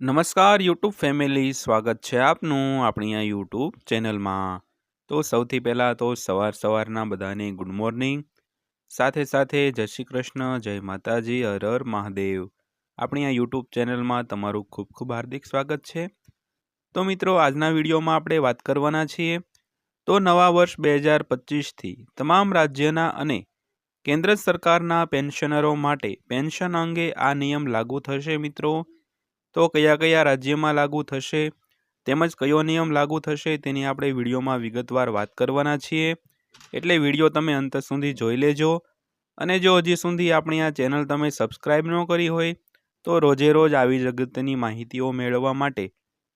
નમસ્કાર, YouTube family. સ્વાગત છે આપનું આપણી આ યુટ્યુબ ચેનલમાં. તો સૌથી પહેલાં તો સવાર સવારના બધાને ગુડ મોર્નિંગ. સાથે સાથે જય શ્રી કૃષ્ણ, જય માતાજી, હર હર મહાદેવ. આપણી આ યુટ્યુબ ચેનલમાં તમારું ખૂબ ખૂબ હાર્દિક સ્વાગત છે. તો મિત્રો, આજના વિડીયોમાં આપણે વાત કરવાના છીએ. તો નવા વર્ષ બે હજાર પચીસથી તમામ રાજ્યના અને કેન્દ્ર સરકારના પેન્શનરો માટે પેન્શન અંગે આ નિયમ લાગુ થશે મિત્રો. તો કયા કયા રાજ્યમાં લાગુ થશે? તેમજ કયો નિયમ લાગુ થશે તેની આપણે વિડીયોમાં વિગતવાર વાત કરવાના છીએ. એટલે વીડિયો તમે અંત સુધી જોઈ લેજો. અને જો હજી સુધી આપણી આ ચેનલ તમે સબસ્ક્રાઈબ ન કરી હોય, તો રોજે રોજ આવી જગતની માહિતીઓ મેળવવા માટે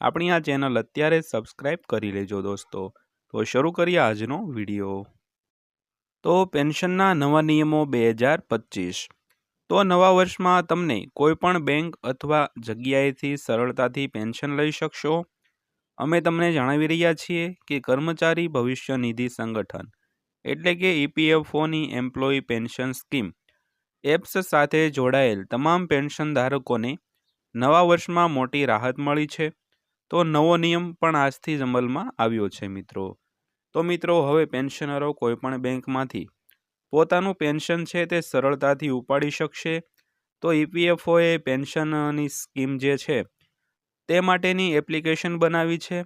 આપણી આ ચેનલ અત્યારે સબસ્ક્રાઈબ કરી લેજો દોસ્તો. તો શરૂ કરીએ આજનો વીડિયો. તો પેન્શનના નવા નિયમો બે હજાર પચીસ. તો નવા વર્ષમાં તમને કોઈ પણ બેંક અથવા જગ્યાએથી સરળતાથી પેન્શન લઈ શકશો. અમે તમને જણાવી રહ્યા છીએ કે કર્મચારી ભવિષ્ય નિધિ સંગઠન, એટલે કે ઈપીએફઓની એમ્પ્લોયી પેન્શન સ્કીમ, એપ્સ સાથે જોડાયેલ તમામ પેન્શન ધારકોને નવા વર્ષમાં મોટી રાહત મળી છે. તો નવો નિયમ પણ આજથી જ અમલમાં આવ્યો છે મિત્રો. તો મિત્રો, હવે પેન્શનરો કોઈપણ બેંકમાંથી પોતાનું પેન્શન છે તે સરળતાથી ઉપાડી શકશે? તો ઈપીએફઓએ પેન્શનની સ્કીમ જે છે, તે માટેની એપ્લિકેશન બનાવી છે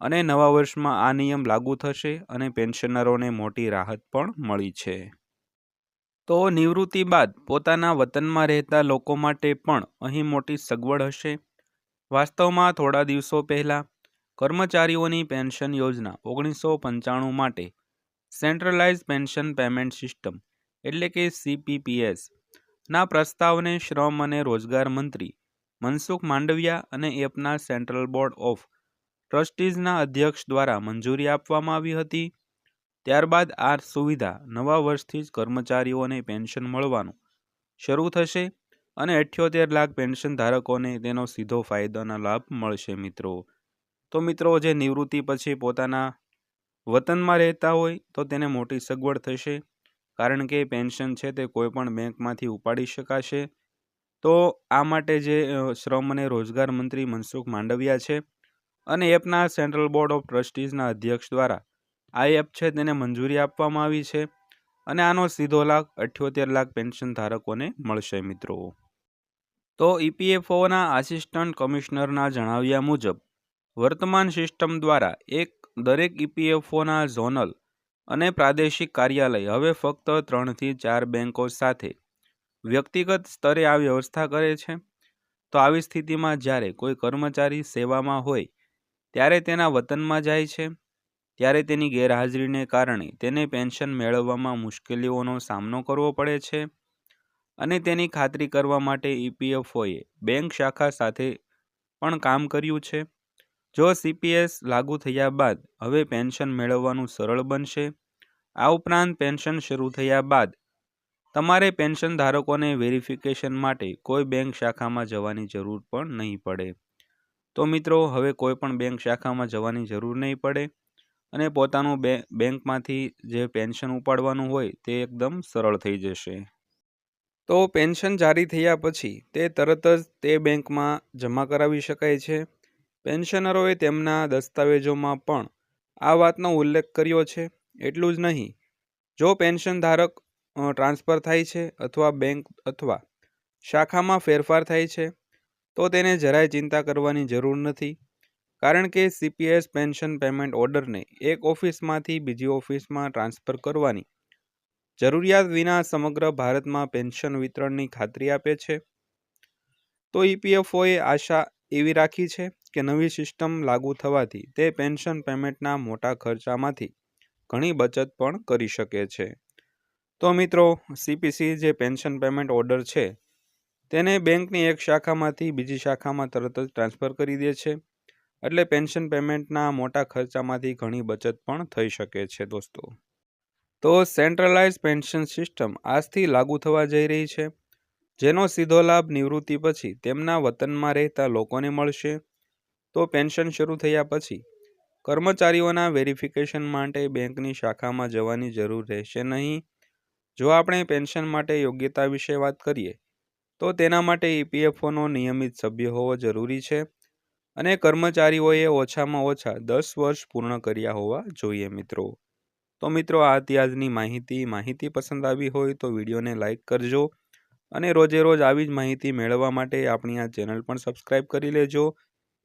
અને નવા વર્ષમાં આ નિયમ લાગુ થશે અને પેન્શનરોને મોટી રાહત પણ મળી છે. તો નિવૃત્તિ બાદ પોતાના વતનમાં રહેતા લોકો માટે પણ અહીં મોટી સગવડ હશે. વાસ્તવમાં થોડા દિવસો પહેલાં કર્મચારીઓની પેન્શન યોજના ઓગણીસો પંચાણું માટે સેન્ટ્રલાઇઝ પેન્શન પેમેન્ટ સિસ્ટમ એટલે કે સીપીપીએસ ના પ્રસ્તાવને શ્રમ અને રોજગાર મંત્રી મનસુખ માંડવિયા અને એપના સેન્ટ્રલ બોર્ડ ઓફ ટ્રસ્ટીઝના અધ્યક્ષ દ્વારા મંજૂરી આપવામાં આવી હતી. ત્યારબાદ આ સુવિધા નવા વર્ષથી જ કર્મચારીઓને પેન્શન મળવાનું શરૂ થશે અને અઠ્યોતેર લાખ પેન્શન ધારકોને તેનો સીધો ફાયદાનો લાભ મળશે મિત્રો. તો મિત્રો, જે નિવૃત્તિ પછી પોતાના વતનમાં રહેતા હોય તો તેને મોટી સગવડ થશે, કારણ કે પેન્શન છે તે કોઈપણ બેંકમાંથી ઉપાડી શકાશે. તો આ માટે જે શ્રમ અને રોજગાર મંત્રી મનસુખ માંડવિયા છે અને એપના સેન્ટ્રલ બોર્ડ ઓફ ટ્રસ્ટીઝના અધ્યક્ષ દ્વારા આ એપ છે તેને મંજૂરી આપવામાં આવી છે અને આનો સીધો લાભ અઠ્યોતેર લાખ પેન્શન ધારકોને મળશે, મિત્રો. તો ઇપીએફઓના આસિસ્ટન્ટ કમિશનરના જણાવ્યા મુજબ, વર્તમાન સિસ્ટમ દ્વારા એક દરેક ઇપીએફઓના ઝોનલ અને પ્રાદેશિક કાર્યાલય હવે ફક્ત ત્રણથી ચાર બેંકો સાથે વ્યક્તિગત સ્તરે આ વ્યવસ્થા કરે છે. તો આવી સ્થિતિમાં જ્યારે કોઈ કર્મચારી સેવામાં હોય, ત્યારે તેના વતનમાં જાય છે. ત્યારે તેની ગેરહાજરીને કારણે તેને પેન્શન મેળવવામાં મુશ્કેલીઓનો સામનો કરવો પડે છે અને તેની ખાતરી કરવા માટે ઈપીએફઓએ બેંક શાખા સાથે પણ કામ કર્યું છે. જો સીપીએસ લાગુ થયા બાદ હવે પેન્શન મેળવવાનું સરળ બનશે? આ ઉપરાંત પેન્શન શરૂ થયા બાદ તમારે પેન્શન ધારકોને વેરિફિકેશન માટે કોઈ બેંક શાખામાં જવાની જરૂર પણ નહીં પડે. તો મિત્રો, હવે કોઈ પણ બેંક શાખામાં જવાની જરૂર નહીં પડે અને પોતાનું બે, બેંકમાંથી જે પેન્શન ઉપાડવાનું હોય તે એકદમ સરળ થઈ જશે. તો પેન્શન જારી થયા પછી તે તરત જ તે બેંકમાં જમા કરાવી શકાય છે? પેન્શનરોએ તેમના દસ્તાવેજોમાં પણ આ વાતનો ઉલ્લેખ કર્યો છે. એટલું જ નહીં, જો પેન્શન ધારક ટ્રાન્સફર થાય છે અથવા બેંક અથવા શાખામાં ફેરફાર થાય છે, તો તેને જરાય ચિંતા કરવાની જરૂર નથી. કારણ કે સીપીએસ પેન્શન પેમેન્ટ ઓર્ડરને એક ઓફિસમાંથી બીજી ઓફિસમાં ટ્રાન્સફર કરવાની જરૂરિયાત વિના સમગ્ર ભારતમાં પેન્શન વિતરણની ખાતરી આપે છે. તો ઈપીએફઓએ આશા એવી રાખી છે કે નવી સિસ્ટમ લાગુ થવાથી તે પેન્શન પેમેન્ટના મોટા ખર્ચામાંથી ઘણી બચત પણ કરી શકે છે. તો મિત્રો સીપીસી જે પેન્શન પેમેન્ટ ઓર્ડર છે, તેને બેંકની એક શાખામાંથી બીજી શાખામાં તરત જ ટ્રાન્સફર કરી દે છે. એટલે પેન્શન પેમેન્ટના મોટા ખર્ચામાંથી ઘણી બચત પણ થઈ શકે છે, દોસ્તો. તો સેન્ટ્રલાઇઝ પેન્શન સિસ્ટમ આજથી લાગુ થવા જઈ રહી છે, જેનો સીધો લાભ નિવૃત્તિ પછી તેમના વતનમાં રહેતા લોકોને મળશે. તો પેન્શન શરૂ થયા પછી કર્મચારીઓના વેરિફિકેશન માટે બેંકની શાખામાં જવાની જરૂર રહેશે નહીં. જો આપણે પેન્શન માટે યોગ્યતા વિશે વાત કરીએ, તો તેના માટે ઈપીએફઓનો નિયમિત સભ્ય હોવો જરૂરી છે અને કર્મચારીઓએ ઓછામાં ઓછા દસ વર્ષ પૂર્ણ કર્યા હોવા જોઈએ મિત્રો. તો મિત્રો, આ હતી આજની માહિતી. માહિતી પસંદ આવી હોય તો વિડીયોને લાઇક કરજો અને રોજે રોજ આવી જ માહિતી મેળવવા માટે આપણી આ ચેનલ પણ સબસ્ક્રાઈબ કરી લેજો.